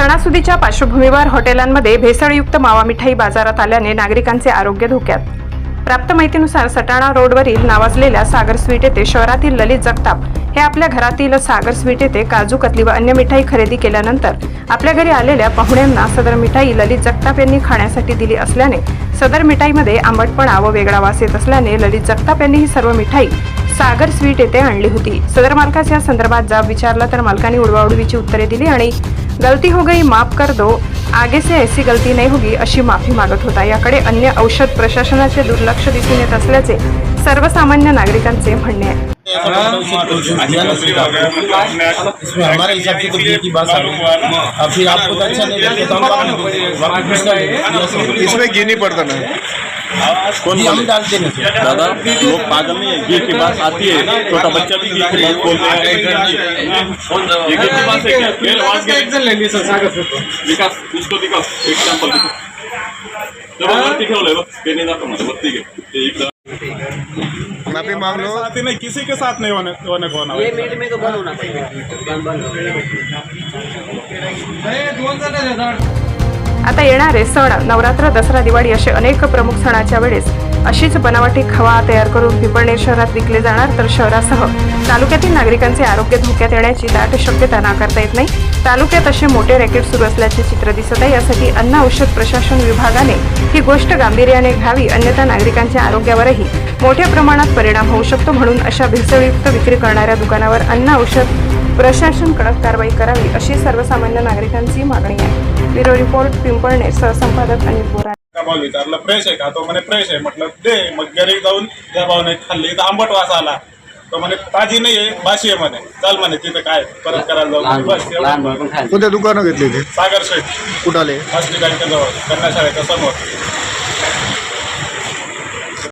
सणासुदीच्या पार्श्वभूमीवर हॉटेलांमध्ये भेसळयुक्त मावा मिठाई बाजारात आल्याने नागरिकांचे आरोग्य धोक्यात. प्राप्त माहितीनुसार सटाणा रोडवरील नावाजलेल्या सागर स्वीट येथे शहरातील ललित जगताप हे आपल्या घरातील सागर स्वीट येथे काजू कतली व अन्य मिठाई खरेदी केल्यानंतर आपल्या घरी आलेल्या पाहुण्यांना सदर मिठाई ललित जगताप यांनी खाण्यासाठी दिली असल्याने सदर मिठाईमध्ये आंबटपणा व वेगळा वास येत असल्याने ललित जगताप यांनी ही सर्व मिठाई सागर स्वीट येथे आणली होती. सदर मालकास या संदर्भात जाब विचारला तर मालकाने उडवाउडवीची उत्तरे दिली आणि गलती हो गई माफ कर दो. आगे से ऐसी गलती नाही होगी अशी माफी मागत होता. याकडे अन्य औषध प्रशासनाचे दुर्लक्ष दिसून येत असल्याचे सर्वसामान्य नागरिकांचे म्हणणे आहे. इसमें हमारे हिसाब से तो की बात फिर आपको अच्छा नहीं। इसमें पड़ता ना कौन बोले? दादा लोग पागल नहीं है घी की बात आती है छोटा बच्चा भी घी बोलते हैं नहीं माफ़ी मांग लो नहीं किसी के साथ नहीं होने होने को होना ये मीट में तो बंद होना चाहिए। बंद बंद आता येणारे सण नवरात्र दसरा दिवाळी असे अनेक प्रमुख सणाच्या वेळेस अशीच बनावटी खवा तयार करून पिंपळनेर शहरात विकले जाणार तर शहरासह तालुक्यातील नागरिकांचे आरोग्य धोक्यात येण्याची दाट शक्यता नाकारता येत नाही. तालुक्यात असे मोठे रॅकेट सुरू असल्याचे चित्र दिसत आहे. यासाठी अन्न औषध प्रशासन विभागाने ही गोष्ट गांभीर्याने घ्यावी अन्यथा नागरिकांच्या आरोग्यावरही मोठ्या प्रमाणात परिणाम होऊ शकतो म्हणून अशा भेसळयुक्त विक्री करणाऱ्या दुकानावर अन्न औषध प्रशासन कडक कारवाई करावी अशी सर्वसामान्य नागरिकांची मागणी आहे. ब्युरो रिपोर्ट पिंपळनेर सहसंपादक अनिल बोरा भाऊ विचारलं फ्रेश आहे का? तो म्हणे फ्रेश आहे. म्हटलं दे. मग घरी जाऊन त्या भाऊने खाल्ली तर आंबट वास आला. तो म्हणे ताजी नाही आहे बाशी आहे म्हणे. चल म्हणे तिथं काय परत करायला जाऊ. बस लहान एवढं मुलं कोणत्या दुकानं घेतले सागर शेठ. कुठं आले? हॉस्पिटलच्या जवळ कन्या शाळेच्या समोर.